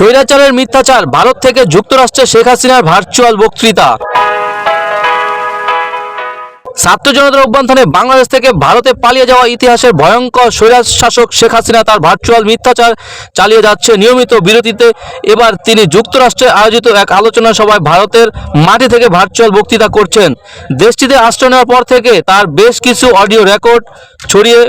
স্বৈরাচারের মিথ্যাচার ভারত থেকে যুক্তরাষ্ট্রে শেখ হাসিনার ভার্চুয়াল বক্তৃতা। ছাত্র জনতার অভ্যন্তরে বাংলাদেশ থেকে ভারতে পালিয়ে যাওয়া ইতিহাসের ভয়ঙ্কর স্বৈরাজ শাসক শেখ হাসিনা তার ভার্চুয়াল মিথ্যাচার চালিয়ে যাচ্ছে নিয়মিত বিরতিতে। এবার তিনি যুক্তরাষ্ট্রে আয়োজিত এক আলোচনা সভায় ভারতের মাটি থেকে ভার্চুয়াল বক্তৃতা করছেন। দেশটিতে আশ্রয় নেওয়ার পর থেকে তার বেশ কিছু অডিও রেকর্ড ছড়িয়ে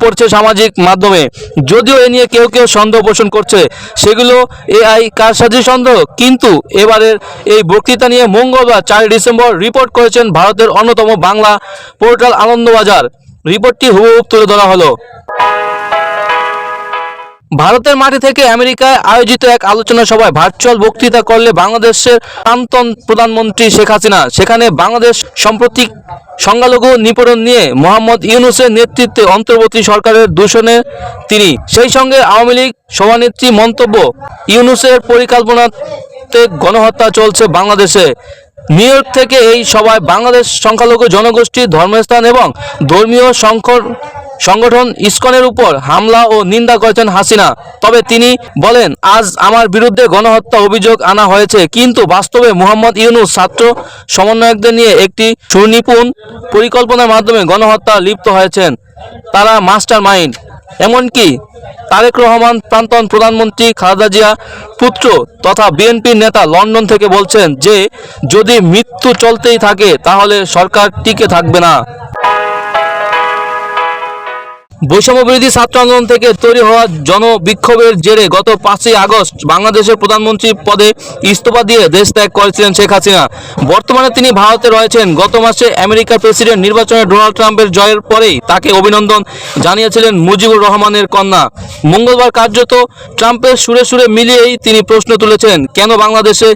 পড়ছে সামাজিক মাধ্যমে। যদিও এ নিয়ে কেউ কেউ সন্দেহ পোষণ করছে। সেগুলো এআই কারসাজি সন্দেহ? কিন্তু এবারের এই বক্তৃতা নিয়ে মঙ্গলবার চার ডিসেম্বর রিপোর্ট করেছেন ভারতের অন্যতম বাংলা পোর্টাল আনন্দবাজার। রিপোর্টটি হুবহুব তুলে ধরা হলো। ভারতের মাটি থেকে আমেরিকায় আয়োজিত এক আলোচনা সভায় ভার্চুয়াল বক্তৃতা করলে বাংলাদেশের প্রাক্তন প্রধানমন্ত্রী শেখ হাসিনা, সেখানে বাংলাদেশ সাম্প্রতিক সংখ্যালঘু নিপীড়ন নিয়ে মোহাম্মদ ইউনুসের নেতৃত্বে অন্তর্বর্তী সরকারের দূষণে তিনি, সেই সঙ্গে আওয়ামী লীগ সভানেত্রী মন্তব্য, ইউনুসের পরিকল্পনাতে গণহত্যা চলছে বাংলাদেশে। নিউ ইয়র্ক থেকে এই সভায় বাংলাদেশ সংখ্যালঘু জনগোষ্ঠী ধর্মস্থান এবং ধর্মীয় সংকট সংগঠন ইসকনের উপর হামলা ও নিন্দা করেছেন হাসিনা। তবে তিনি বলেন, আজ আমার বিরুদ্ধে গণহত্যা অভিযোগ আনা হয়েছে, কিন্তু বাস্তবে মোহাম্মদ ইউনুস ছাত্র সমন্বয়কদের নিয়ে একটি সুনিপুণ পরিকল্পনার মাধ্যমে গণহত্যা লিপ্ত হয়েছেন। তারা মাস্টার মাইন্ড এমনকি তারেক রহমান প্রান্তন প্রধানমন্ত্রী খালেদা জিয়া পুত্র তথা বিএনপির নেতা লন্ডন থেকে বলছেন যে, যদি মৃত্যু চলতেই থাকে, তাহলে সরকার টিকে থাকবে না। বৈষম্য বিরোধী ছাত্র আন্দোলন থেকে তৈরি হওয়া জনবিক্ষোভের জেরে গত পাঁচই আগস্ট বাংলাদেশের প্রধানমন্ত্রী পদে ইস্তফা দিয়ে দেশ ত্যাগ করেছিলেন শেখ হাসিনা। বর্তমানে তিনি ভারতে রয়েছেন। গত মাসে আমেরিকার প্রেসিডেন্ট নির্বাচনে ডোনাল্ড ট্রাম্পের জয়ের পরেই তাকে অভিনন্দন জানিয়েছিলেন মুজিবুর রহমানের কন্যা। মঙ্গলবার কার্যত ট্রাম্পের সুরে সুরে মিলিয়েই তিনি প্রশ্ন তুলেছেন, কেন বাংলাদেশে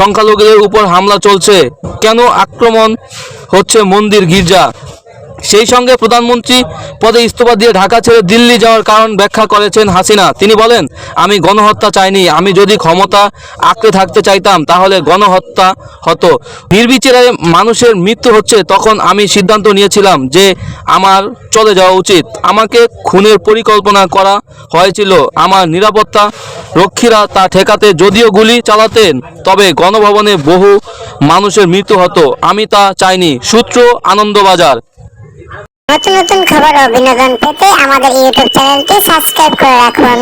সংখ্যালঘুদের উপর হামলা চলছে? কেন আক্রমণ হচ্ছে মন্দির গির্জা? সেই সঙ্গে প্রধানমন্ত্রী পদে ইস্তফা দিয়ে ঢাকা ছেড়ে দিল্লি যাওয়ার কারণ ব্যাখ্যা করেছেন হাসিনা। তিনি বলেন, আমি গণহত্যা চাইনি। আমি যদি ক্ষমতা আঁকড়ে থাকতে চাইতাম, তাহলে গণহত্যা হতো। নির্বিচারে মানুষের মৃত্যু হচ্ছে তখন আমি সিদ্ধান্ত নিয়েছিলাম যে আমার চলে যাওয়া উচিত। আমাকে খুনের পরিকল্পনা করা হয়েছিল। আমার নিরাপত্তা রক্ষীরা তা ঠেকাতে যদিও গুলি চালাতেন, তবে গণভবনে বহু মানুষের মৃত্যু হতো। আমি তা চাইনি। সূত্র আনন্দবাজার। নতুন নতুন খবর ও বিনোদন পেতে আমাদের ইউটিউব চ্যানেলটি সাবস্ক্রাইব করে রাখুন।